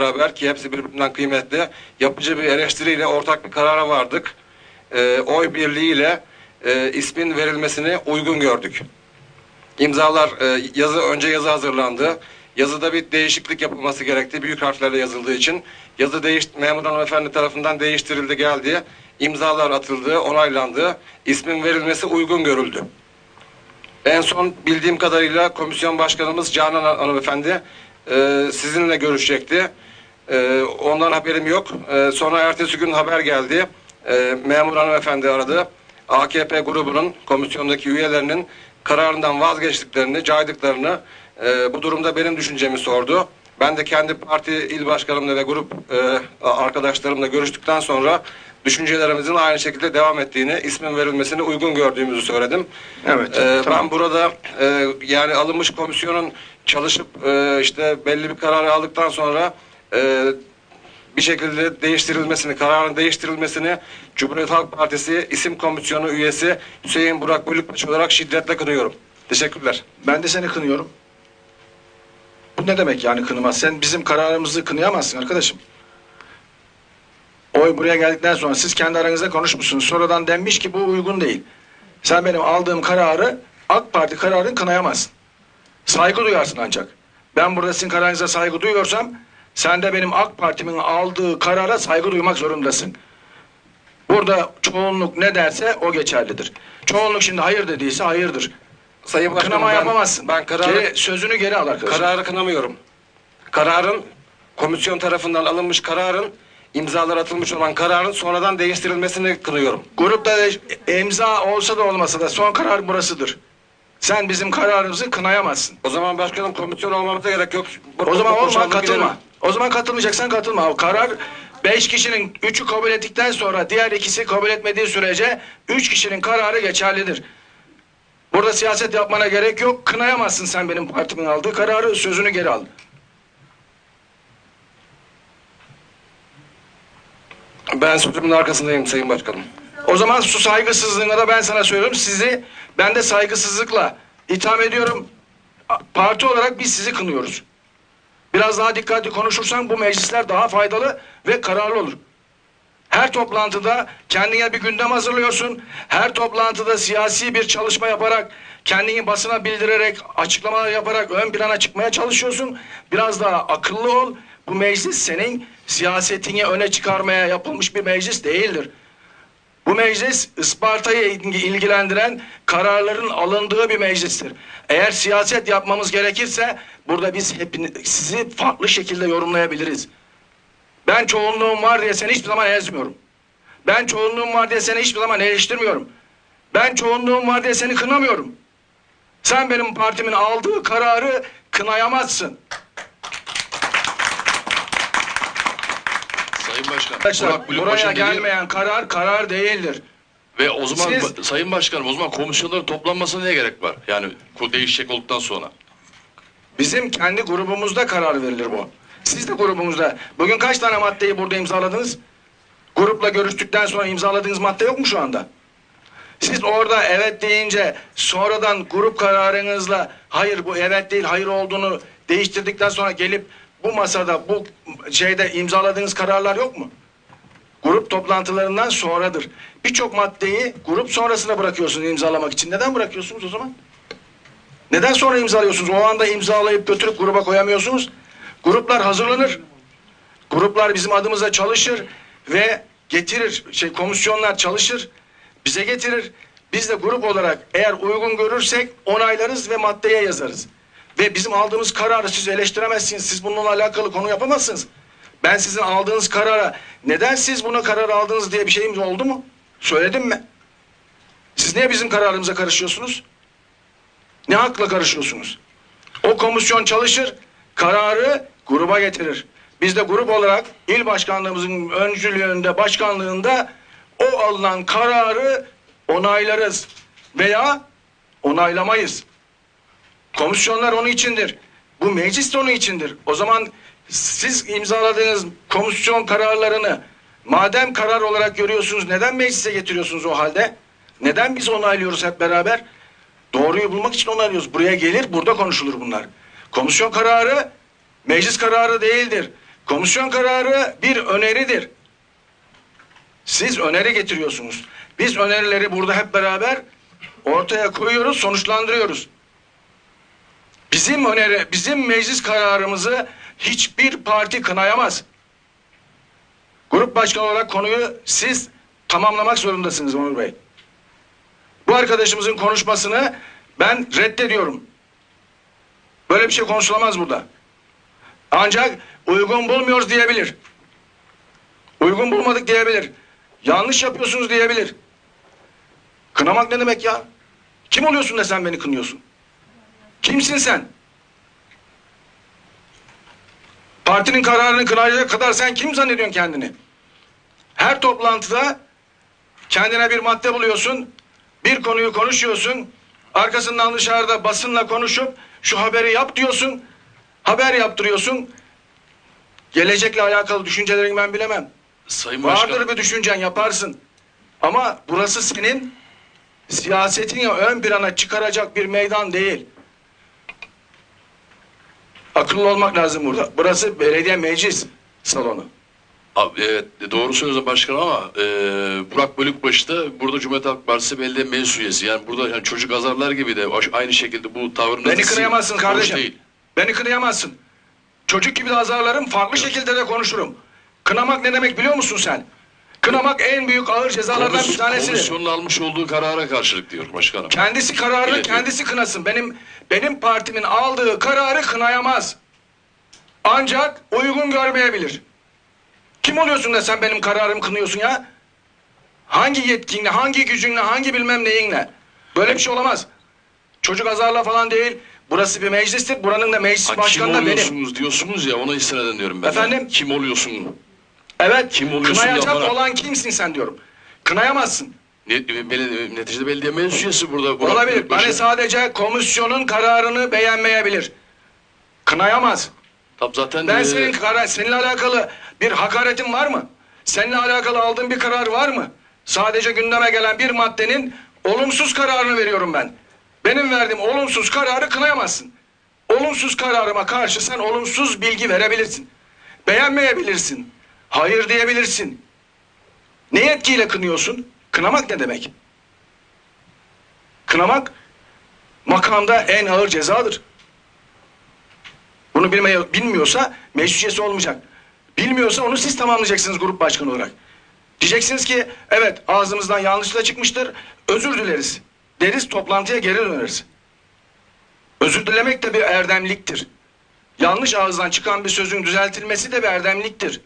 beraber ki hepsi birbirinden kıymetli yapıcı bir eleştiriyle ortak bir karara vardık. Ee, oy birliğiyle e, ismin verilmesini uygun gördük. İmzalar e, yazı önce yazı hazırlandı. Yazıda bir değişiklik yapılması gerekti. Büyük harflerle yazıldığı için. Yazı değiş memur hanımefendi tarafından değiştirildi geldi. İmzalar atıldı, onaylandı. İsmin verilmesi uygun görüldü. En son bildiğim kadarıyla komisyon başkanımız Canan hanımefendi e, sizinle görüşecekti. E, ondan haberim yok. E, sonra ertesi gün haber geldi. E, memur hanımefendi aradı. AKP grubunun komisyondaki üyelerinin kararından vazgeçtiklerini, caydıklarını e, bu durumda benim düşüncemi sordu. Ben de kendi parti il başkanımla ve grup e, arkadaşlarımla görüştükten sonra düşüncelerimizin aynı şekilde devam ettiğini, ismin verilmesini uygun gördüğümüzü söyledim. Evet, E, tamam. Ben burada e, yani alınmış komisyonun çalışıp e, işte belli bir kararı aldıktan sonra e, bir şekilde değiştirilmesini, kararın değiştirilmesini Cumhuriyet Halk Partisi isim komisyonu üyesi Hüseyin Burak Bölükbaşı olarak şiddetle kınıyorum. Teşekkürler. Ben de seni kınıyorum. Bu ne demek yani kınamaz? Sen bizim kararımızı kınayamazsın arkadaşım. Oy buraya geldikten sonra siz kendi aranızda konuşmuşsunuz. Sonradan denmiş ki bu uygun değil. Sen benim aldığım kararı AK Parti kararını kınayamazsın. Saygı duyarsın ancak. Ben burada sizin kararınıza saygı duyuyorsam sen de benim AK Parti'min aldığı karara saygı duymak zorundasın. Burada çoğunluk ne derse o geçerlidir. Çoğunluk şimdi hayır dediyse hayırdır. Sayın Başkanım Kınama ben, yapamazsın. ben kararı, Geri- sözünü geri al arkadaşım. kararı kınamıyorum. Kararın komisyon tarafından alınmış kararın imzalar atılmış olan kararın sonradan değiştirilmesini kınıyorum. Grupta da imza olsa da olmasa da son karar burasıdır. Sen bizim kararımızı kınayamazsın. O zaman başkanım komisyon olmamıza gerek yok. O zaman olma katılma. gidelim. O zaman katılmayacaksan katılma. O karar beş kişinin üçü kabul ettikten sonra diğer ikisi kabul etmediği sürece üç kişinin kararı geçerlidir. Burada siyaset yapmana gerek yok. Kınayamazsın sen benim partimin aldığı kararı. Sözünü geri al. Ben sözümün arkasındayım Sayın Başkanım. O zaman su saygısızlığına da ben sana söylüyorum. Sizi ben de saygısızlıkla itham ediyorum. Parti olarak biz sizi kınıyoruz. Biraz daha dikkatli konuşursan bu meclisler daha faydalı ve kararlı olur. Her toplantıda kendine bir gündem hazırlıyorsun. Her toplantıda siyasi bir çalışma yaparak, kendini basına bildirerek, açıklamalar yaparak ön plana çıkmaya çalışıyorsun. Biraz daha akıllı ol. Bu meclis senin siyasetini öne çıkarmaya yapılmış bir meclis değildir. Bu meclis Isparta'yı ilgilendiren kararların alındığı bir meclistir. Eğer siyaset yapmamız gerekirse burada biz hepini, sizi farklı şekilde yorumlayabiliriz. Ben çoğunluğum var diye seni hiçbir zaman ezmiyorum. Ben çoğunluğum var diye seni hiçbir zaman eleştirmiyorum. Ben çoğunluğum var diye seni kınamıyorum. Sen benim partimin aldığı kararı kınayamazsın. Sayın Başkan, Arkadaşlar Burak buraya Başkan dediği- gelmeyen karar karar değildir. ve o zaman Siz- ba- Sayın Başkanım o zaman komisyonların toplanmasına ne gerek var? Yani ku- değişecek olduktan sonra. Bizim kendi grubumuzda karar verilir bu. Siz de grubumuzda. Bugün kaç tane maddeyi burada imzaladınız? Grupla görüştükten sonra imzaladığınız madde yok mu şu anda? Siz orada evet deyince sonradan grup kararınızla hayır bu evet değil hayır olduğunu değiştirdikten sonra gelip bu masada bu şeyde imzaladığınız kararlar yok mu? Grup toplantılarından sonradır. Birçok maddeyi grup sonrasına bırakıyorsunuz imzalamak için. Neden bırakıyorsunuz o zaman? Neden sonra imzalıyorsunuz? O anda imzalayıp götürüp gruba koyamıyorsunuz. Gruplar hazırlanır. Gruplar bizim adımıza çalışır ve getirir. Şey komisyonlar çalışır. Bize getirir. Biz de grup olarak eğer uygun görürsek onaylarız ve maddeye yazarız. Ve bizim aldığımız kararı siz eleştiremezsiniz. Siz bununla alakalı konu yapamazsınız. Ben sizin aldığınız karara neden siz buna karar aldınız diye bir şeyimiz oldu mu? Söyledim mi? Siz niye bizim kararımıza karışıyorsunuz? Ne hakla karışıyorsunuz? O komisyon çalışır, kararı gruba getirir. Biz de grup olarak il başkanlığımızın öncülüğünde, başkanlığında o alınan kararı onaylarız veya onaylamayız. Komisyonlar onun içindir. Bu meclis de onun içindir. O zaman siz imzaladığınız komisyon kararlarını madem karar olarak görüyorsunuz neden meclise getiriyorsunuz o halde? Neden biz onaylıyoruz hep beraber? Doğruyu bulmak için onaylıyoruz. Buraya gelir, burada konuşulur bunlar. Komisyon kararı meclis kararı değildir. Komisyon kararı bir öneridir. Siz öneri getiriyorsunuz. Biz önerileri burada hep beraber ortaya koyuyoruz, sonuçlandırıyoruz. Bizim öneri, bizim meclis kararımızı hiçbir parti kınayamaz. Grup başkanı olarak konuyu siz tamamlamak zorundasınız Onur Bey. Bu arkadaşımızın konuşmasını ben reddediyorum. Böyle bir şey konuşulamaz burada. Ancak uygun bulmuyoruz diyebilir. Uygun bulmadık diyebilir. Yanlış yapıyorsunuz diyebilir. Kınamak ne demek ya? Kim oluyorsun da sen beni kınıyorsun? Kimsin sen? Partinin kararını kınayacak kadar sen kim zannediyorsun kendini? Her toplantıda kendine bir madde buluyorsun, bir konuyu konuşuyorsun, arkasından dışarıda basınla konuşup şu haberi yap diyorsun, haber yaptırıyorsun. Gelecekle alakalı düşüncelerini ben bilemem. Sayın Başkan. Vardır bir düşüncen yaparsın. Ama burası senin siyasetini ön plana çıkaracak bir meydan değil. Akıllı olmak lazım burada. Burası belediye meclis salonu. Abi, evet doğru söylüyorsun başkan ama e, Burak Bölükbaşı da burada Cumhuriyet Halk Partisi belediye meclis üyesi. Yani burada yani çocuk azarlar gibi de aynı şekilde bu tavrınız Beni kınayamazsın kardeşim. Değil. Beni kınayamazsın. Çocuk gibi de azarlarım, farklı şekilde de konuşurum. Kınamak ne demek biliyor musun sen? Kınamak en büyük ağır cezalardan bir tanesidir. Komisyonun almış olduğu karara karşılık diyor başkanım. Kendisi kararını diyor. kendisi kınasın. Benim benim partimin aldığı kararı kınayamaz. Ancak uygun görmeyebilir. Kim oluyorsun da sen benim kararımı kınıyorsun ya? Hangi yetkinle, hangi gücünle, hangi bilmem neyinle? Böyle bir şey olamaz. Çocuk azarla falan değil. Burası bir meclistir. Buranın da meclis Ha, başkanı da benim. oluyorsunuz diyorsunuz ya ona istinaden diyorum ben. de. Efendim? Kim oluyorsun? Evet. Kim oluyorsun Kınayacak laflara? olan kimsin sen diyorum. Kınayamazsın. Ne, belediye, neticede belediye meclis üyesi burada. Burak Olabilir. Bölükbaşı. Hani sadece komisyonun kararını beğenmeyebilir. Kınayamaz. Tabii zaten Ben e, senin karar, seninle alakalı bir hakaretin var mı? Seninle alakalı aldığın bir karar var mı? Sadece gündeme gelen bir maddenin olumsuz kararını veriyorum ben. Benim verdiğim olumsuz kararı kınayamazsın. Olumsuz kararıma karşı sen olumsuz bilgi verebilirsin. Beğenmeyebilirsin. Hayır diyebilirsin. Ne yetkiyle kınıyorsun? Kınamak ne demek? Kınamak makamda en ağır cezadır. Bunu bilmeye, bilmiyorsa meclis olmayacak. Bilmiyorsa onu siz tamamlayacaksınız grup başkanı olarak. Diyeceksiniz ki evet ağzımızdan yanlışla çıkmıştır. Özür dileriz. Deriz toplantıya geri döneriz. Özür dilemek de bir erdemliktir. Yanlış ağızdan çıkan bir sözün düzeltilmesi de bir erdemliktir.